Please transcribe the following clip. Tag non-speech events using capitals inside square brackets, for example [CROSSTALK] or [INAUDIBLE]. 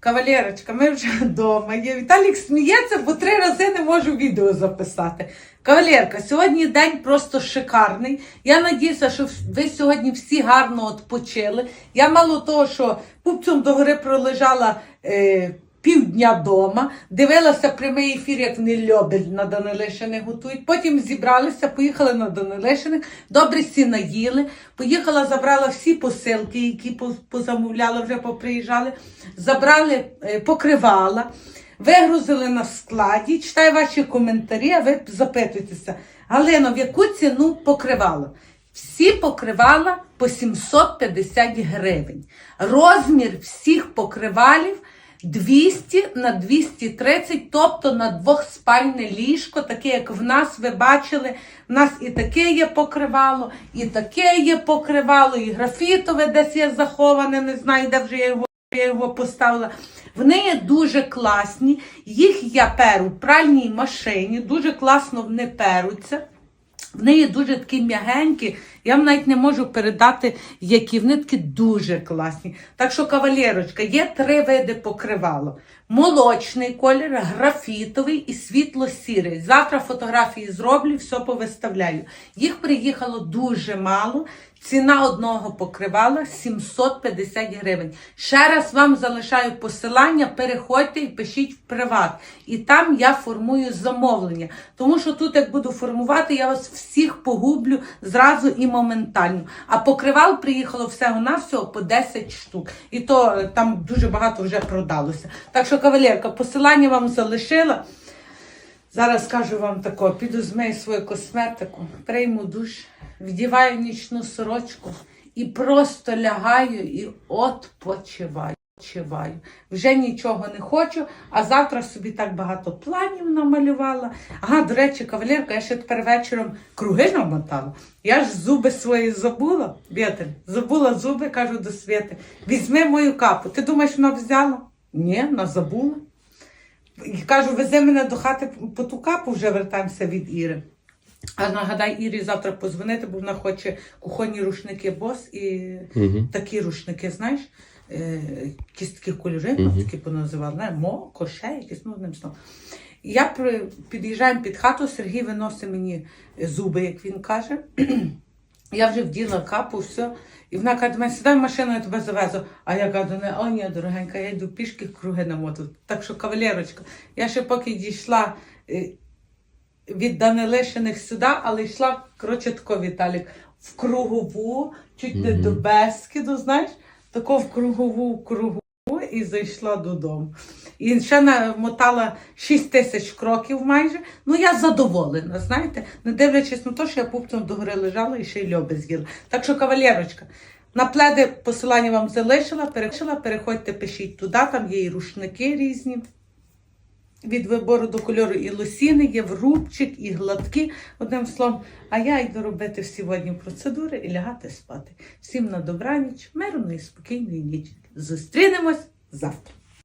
Кавалерочка, ми вже [LAUGHS] вдома. є. Віталік сміється, бо три рази не можу відео записати. Кавалерка, сьогодні день просто шикарний. Я надіюся, що ви сьогодні всі гарно відпочили. Я мало того, що пупцем до гори пролежала е, півдня вдома, дивилася прямий ефір, як вони льобель на Данилишини готують. Потім зібралися, поїхали на Данилишиних, добре всі наїли. Поїхала, забрала всі посилки, які по- позамовляла, вже поприїжджали. Забрали, е, покривала. Вигрузили на складі, читаю ваші коментарі, а ви запитуєтеся. Галино, в яку ціну покривало? Всі покривала по 750 гривень. Розмір всіх покривалів 200 на 230, тобто на двохспальне ліжко, таке, як в нас, ви бачили, в нас і таке є покривало, і таке є покривало, і графітове десь є заховане, не знаю, де вже я його я його поставила. Вони є дуже класні. Їх я перу в пральній машині, дуже класно вони перуться. Вони є дуже такі м'ягенькі. Я вам навіть не можу передати, які вони такі дуже класні. Так що, кавалерочка, є три види покривало: молочний колір, графітовий і світло-сірий. Завтра фотографії зроблю, все повиставляю. Їх приїхало дуже мало. Ціна одного покривала 750 гривень. Ще раз вам залишаю посилання, переходьте і пишіть в приват. І там я формую замовлення. Тому що тут, як буду формувати, я вас всіх погублю зразу і моментально. А покривал приїхало всього на всього по 10 штук. І то е, там дуже багато вже продалося. Так що, кавалерка, посилання вам залишила. Зараз скажу вам тако, піду змию свою косметику, прийму душ, вдіваю нічну сорочку і просто лягаю і відпочиваю. Відпочиваю. Вже нічого не хочу, а завтра собі так багато планів намалювала. Ага, до речі, кавалерка, я ще тепер вечором круги намотала. Я ж зуби свої забула, Вітель, забула зуби, кажу до Світи, візьми мою капу. Ти думаєш, вона взяла? Ні, вона забула. І кажу, вези мене до хати по ту капу, вже вертаємося від Іри. А нагадай Ірі завтра позвонити, бо вона хоче кухонні рушники бос і такі рушники, знаєш, якісь такі кольори, такі поназивали, знаєш, мо, коше, якісь, ну, одним словом. Я при, під'їжджаю під хату, Сергій виносить мені зуби, як він каже. [CLEARS THROAT] Я вже вділа капу, все. І вона каже, мене сідай в машину, я тебе завезу. А я кажу, не, о, ні, дорогенька, я йду пішки круги намоту. Так що, кавалерочка, я ще поки дійшла е, від Данилишиних сюди, але йшла, коротше, тако, Віталік, в кругову, чуть не Мгм. до Бескіду, знаєш, тако в кругову, кругу і зайшла додому. І ще намотала 6 тисяч кроків майже. Ну, я задоволена, знаєте, не дивлячись на те, що я пупцем догори лежала і ще й льоби з'їла. Так що, кавалерочка, на пледи посилання вам залишила, перешила, переходьте, пишіть туди, там є і рушники різні. Від вибору до кольору і лосіни, є в рубчик, і гладкі, одним словом. А я йду робити всі водні процедури і лягати спати. Всім на добраніч, мирної, спокійної ніч. Зустрінемось завтра.